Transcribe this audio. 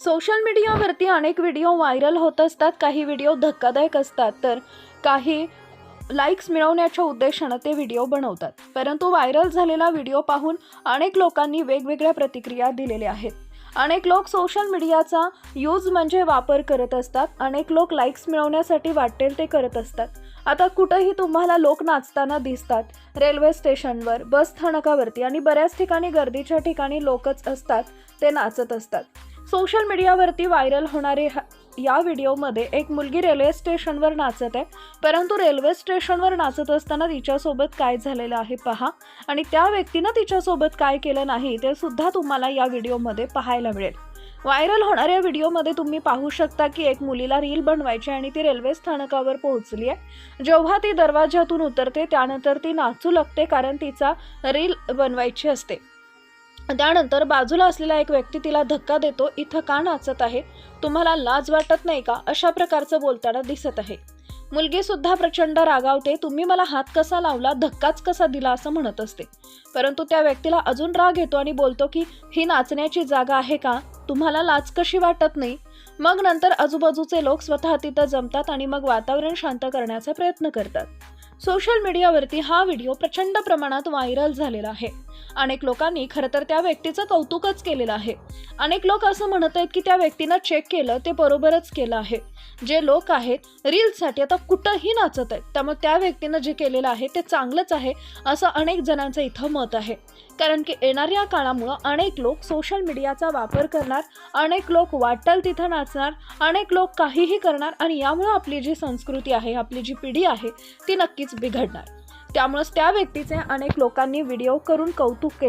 Social मीडियावरती अनेक video viral होत असतात. काही व्हिडिओ धक्कादायक असतात. तर काही लाईक्स मिळवण्याच्या उद्देशानं ते व्हिडिओ बनवतात. परंतु व्हायरल झालेला व्हिडिओ पाहून अनेक लोकांनी वेगवेगळ्या प्रतिक्रिया दिलेल्या आहेत. अनेक लोक सोशल मीडियाचा यूज म्हणजे वापर करत असतात. अनेक लोक लाईक्स मिळवण्यासाठी वाटेल ते करत असतात. आता कुठंही तुम्हाला लोक नाचताना दिसतात. रेल्वे स्टेशनवर बस स्थानकावरती आणि बऱ्याच ठिकाणी गर्दीच्या ठिकाणी लोकच असतात. ते नाचत असतात. सोशल मीडियावरती व्हायरल होणारे या व्हिडिओमध्ये एक मुलगी रेल्वे स्टेशनवर नाचत आहे. परंतु रेल्वे स्टेशनवर नाचत असताना तिच्यासोबत काय झालेलं आहे पहा. आणि त्या व्यक्तीनं तिच्यासोबत काय केलं नाही ते सुद्धा तुम्हाला या व्हिडिओमध्ये पाहायला मिळेल. व्हायरल होणाऱ्या व्हिडिओमध्ये तुम्ही पाहू शकता की एक मुलीला रील बनवायची आणि ती रेल्वे स्थानकावर पोहोचली आहे. जेव्हा ती दरवाजातून उतरते त्यानंतर ती नाचू लागते कारण तिचा रील बनवायची असते. त्यानंतर बाजूला असलेला एक व्यक्ती तिला धक्का देतो इथं का नाचत आहे? तुम्हाला लाज वाटत नाही का? अशा प्रकारचं बोलताना दिसत आहे. मुलगी सुद्धा प्रचंड रागावते तुम्ही मला हात कसा लावला? धक्काच कसा दिला? असं म्हणत असते. परंतु त्या व्यक्तीला अजून राग येतो आणि बोलतो की ही नाचण्याची जागा आहे का? तुम्हाला लाज कशी वाटत नाही? मग नंतर आजूबाजूचे लोक स्वतः तिथं जमतात आणि मग वातावरण शांत करण्याचा प्रयत्न करतात. सोशल मीडियावरती हा व्हिडिओ प्रचंड प्रमाणात व्हायरल झालेला आहे. अनेक लोकांनी खरं तर त्या व्यक्तीचं कौतुकच केलेलं आहे. अनेक लोक असं म्हणत आहेत की त्या व्यक्तीनं चेक केलं ते बरोबरच केलं आहे. जे लोक आहेत रील्ससाठी आता कुठंही नाचत आहेत त्यामुळे त्या व्यक्तीनं जे केलेलं आहे ते चांगलंच आहे असं अनेक जणांचं इथं मत आहे. कारण की येणाऱ्या काळामुळं अनेक लोक सोशल मीडियाचा वापर करणार अनेक लोक वाटेल तिथं नाचणार अनेक लोक काहीही करणार आणि यामुळं आपली जी संस्कृती आहे आपली जी पिढी आहे ती नक्कीच नक्कीच बिघडणार. त्यामुळेच त्या व्यक्तीचे अनेक लोकांनी व्हिडिओ करून कौतुक केले.